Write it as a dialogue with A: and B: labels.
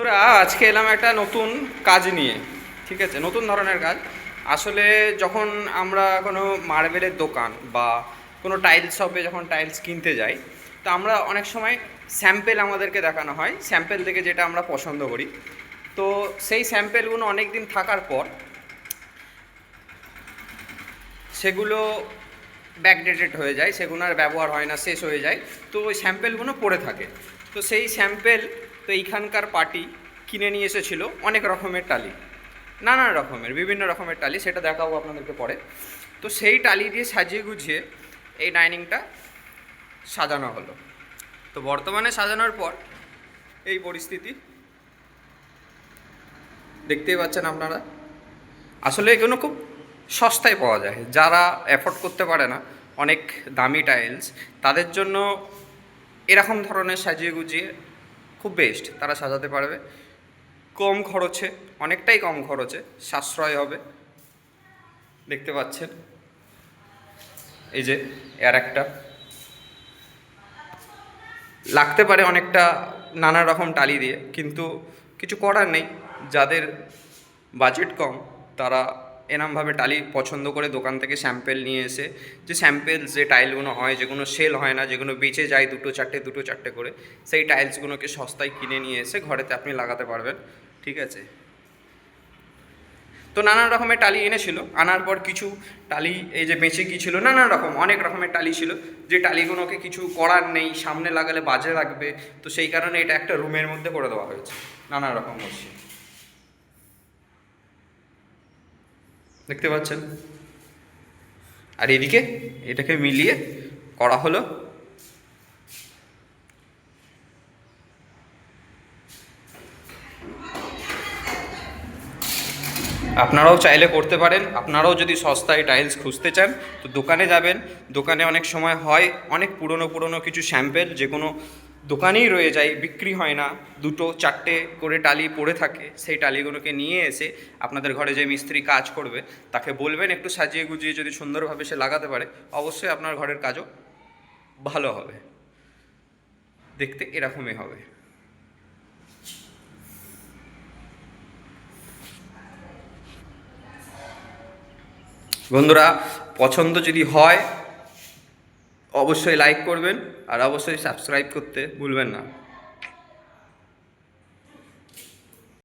A: বন্ধুরা, আজকে এলাম একটা নতুন কাজ নিয়ে, ঠিক আছে? নতুন ধরনের কাজ। আসলে যখন আমরা কোনো মার্বেলের দোকান বা কোনো টাইলস শপে যখন টাইলস কিনতে যাই, তো আমরা অনেক সময় স্যাম্পেল আমাদেরকে দেখানো হয় স্যাম্পেল থেকে যেটা আমরা পছন্দ করি। তো সেই স্যাম্পেলগুলো অনেক দিন থাকার পর, সেগুলো ব্যাকডেটেড হয়ে যায়, সেগুলো আর ব্যবহার হয় না, শেষ হয়ে যায়। তো ওই স্যাম্পেলগুলো পড়ে থাকে। তো সেই স্যাম্পেল তো এইখানকার পার্টি কিনে নিয়ে এসেছিল অনেক রকমের টালি নানান রকমের, বিভিন্ন রকমের টালি, সেটা দেখাবো আপনাদেরকে পরে। তো সেই টালি দিয়ে সাজিয়ে গুছিয়ে এই ডাইনিংটা সাজানো হলো। তো বর্তমানে সাজানোর পর এই পরিস্থিতি দেখতেই পাচ্ছেন আপনারা। আসলে এগুলো খুব সস্তায় পাওয়া যায়। যারা অ্যাফোর্ড করতে পারে না, অনেক দামি টাইলস, তাদের জন্য এরকম ধরনের সাজিয়ে গুজিয়ে খুব বেস্ট তারা সাজাতে পারবে। কম খরচে, অনেকটাই কম খরচে সাশ্রয় হবে। দেখতে পাচ্ছেন। এই যে, এর একটা। লাগতে পারে অনেকটা নানা রকম টালি দিয়ে, কিন্তু কিছু করার নেই। যাদের বাজেট কম, তারা এরমভাবে টালি পছন্দ করে দোকান থেকে স্যাম্পেল নিয়ে এসে, যে স্যাম্পেল, যে টাইলগুলো হয় যেগুলো সেল হয় না যেগুলো বেঁচে যায় দুটো চারটে দুটো চারটে করে, সেই টাইলসগুলোকে সস্তায় কিনে নিয়ে এসে ঘরেতে আপনি লাগাতে পারবেন, ঠিক আছে? তো নানান রকমের টালি এনেছিল, আনার পর কিছু টালি, এই যে বেঁচে গিয়েছিল নানান রকম, অনেক রকমের টালি ছিল, যে টালিগুলোকে কিছু করার নেই, সামনে লাগালে বাজে লাগবে, তো সেই কারণে এটা একটা রুমের মধ্যে করে দেওয়া হয়েছে নানা রকম হচ্ছে দেখতে পাচ্ছেন? আর এদিকে এটাকে মিলিয়ে করা হলো আপনারাও চাইলে করতে পারেন। আপনারাও যদি সস্তায় টাইলস খুঁজতে চান, তো দোকানে যাবেন। দোকানে অনেক সময় হয় অনেক পুরনো পুরনো কিছু স্যাম্পেল যে কোনো দোকানেই রয়ে যায়, বিক্রি হয় না। দুটো, চারটে করে টালি পড়ে থাকে। সেই টালিগুলোকে নিয়ে এসে আপনাদের ঘরে যে মিস্ত্রি কাজ করবে, তাকে বলবেন একটু সাজিয়ে গুজিয়ে যদি সুন্দরভাবে সে লাগাতে পারে, অবশ্যই আপনার ঘরের কাজও ভালো হবে। দেখতে এরকমই হবে। বন্ধুরা, পছন্দ যদি হয় অবশ্যই লাইক করবেন আর অবশ্যই সাবস্ক্রাইব করতে ভুলবেন না।